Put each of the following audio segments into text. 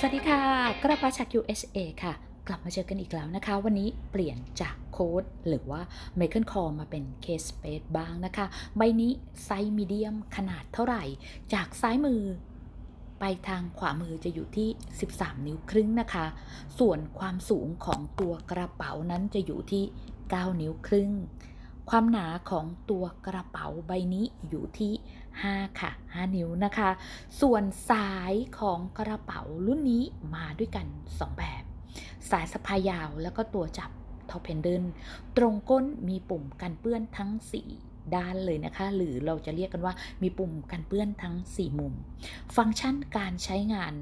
สวัสดีค่ะ กระเป๋าจาก USA ค่ะ กลับมาเจอกันอีกแล้วนะคะ วันนี้เปลี่ยนจากโค้ดหรือว่า m a c e n Call มาเป็น Case Space บ้างนะคะ ใบนี้ไซส์มีเดียมขนาดเท่าไหร่ จากซ้ายมือ ไปทางขวามือจะอยู่ที่ 13 นิ้วครึ่งนะคะ ส่วนความสูงของตัวกระเป๋านั้นจะอยู่ที่ 9 นิ้วครึ่ง ความหนาของตัวกระเป๋าใบนี้อยู่ที่ 5 ค่ะ 5 นิ้วนะคะ ส่วนสายของกระเป๋ารุ่นนี้มาด้วยกัน 2 แบบ สายสะพายยาวแล้วก็ตัวจับท็อปเพนเดิลตรงก้นมีปุ่มกันเปื้อนทั้ง 4ด้านเลยนะคะ หรือเราจะเรียกกันว่ามีปุ่มกันเปื้อนทั้ง 4 มุม ฟังก์ชันการใช้งาน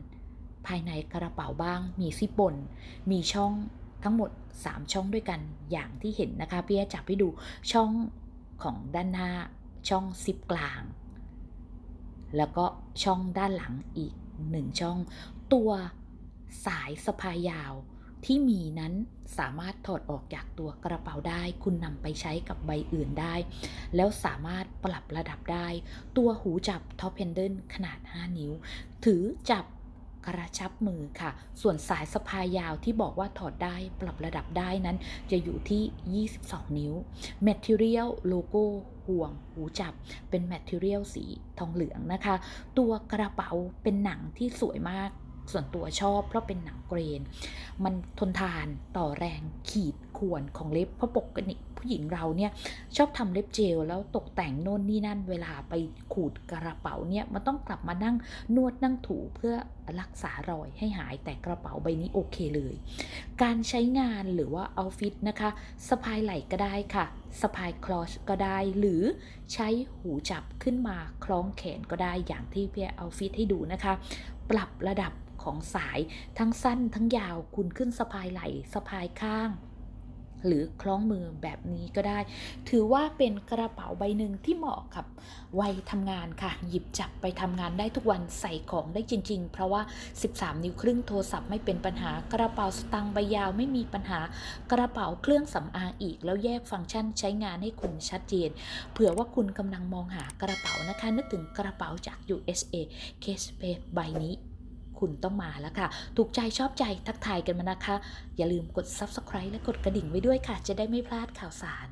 ภายในกระเป๋าบ้าง มีซิปบน มีช่อง ทั้งหมด 3 ช่องด้วยกันอย่างที่เห็นนะคะพี่แอจับให้ดูช่องของด้านหน้าช่องซิปกลาง แล้วก็ช่องด้านหลังอีกหนึ่งช่อง ตัวสายสะพายยาวที่มีนั้นสามารถถอดออกจากตัวกระเป๋าได้ คุณนำไปใช้กับใบอื่นได้ แล้วสามารถปรับระดับได้ ตัวหูจับท็อปเพนเดิลขนาด 5 นิ้ว ถือจับ กระชับมือค่ะ ส่วนสายสะพายยาวที่บอกว่าถอดได้ปรับระดับได้นั้น จะอยู่ที่ 22 นิ้ว Material โลโก้ห่วงหูจับเป็น Material สีทองเหลืองนะคะ ตัวกระเป๋าเป็นหนังที่สวยมากส่วนตัวชอบเพราะเป็นหนังเกรน มันทนทานต่อแรงขีด ข่วนของเล็บเพราะปกติผู้หญิงเราเนี่ยชอบทำเล็บเจลแล้วตกแต่งโน่นนี่นั่นเวลาไปขูดกระเป๋าเนี่ยมันต้องกลับมานั่งนวดนั่งถูเพื่อรักษารอยให้หายแต่กระเป๋าใบนี้โอเคเลย การใช้งานหรือว่าเอาฟิตนะคะสะพายไหล่ก็ได้ค่ะสะพายคลอชก็ได้ หรือใช้หูจับขึ้นมาคล้องแขนก็ได้อย่างที่พี่เอาฟิตให้ดูนะคะ ปรับระดับของสายทั้งสั้นทั้งยาวคุณขึ้นสะพายไหล่สะพายข้าง หรือคล้องมือแบบนี้ก็ได้ ถือว่าเป็นกระเป๋าใบหนึ่งที่เหมาะกับวัยทำงานค่ะ หยิบจับไปทำงานได้ทุกวันใส่ของได้จริง ๆ เพราะว่า 13 นิ้วครึ่งโทรศัพท์ไม่เป็นปัญหากระเป๋าสตางค์ใบยาวไม่มีปัญหา กระเป๋าเครื่องสำอางอีก แล้วแยกฟังก์ชันใช้งานให้คุณชัดเจน เผื่อว่าคุณกำลังมองหากระเป๋านะคะ นึกถึงกระเป๋าจาก USA Case Space ใบนี้ คุณต้องมาแล้วค่ะ ถูกใจชอบใจทักทายกันมานะคะ อย่าลืมกด Subscribe และกดกระดิ่งไว้ด้วยค่ะ จะได้ไม่พลาดข่าวสาร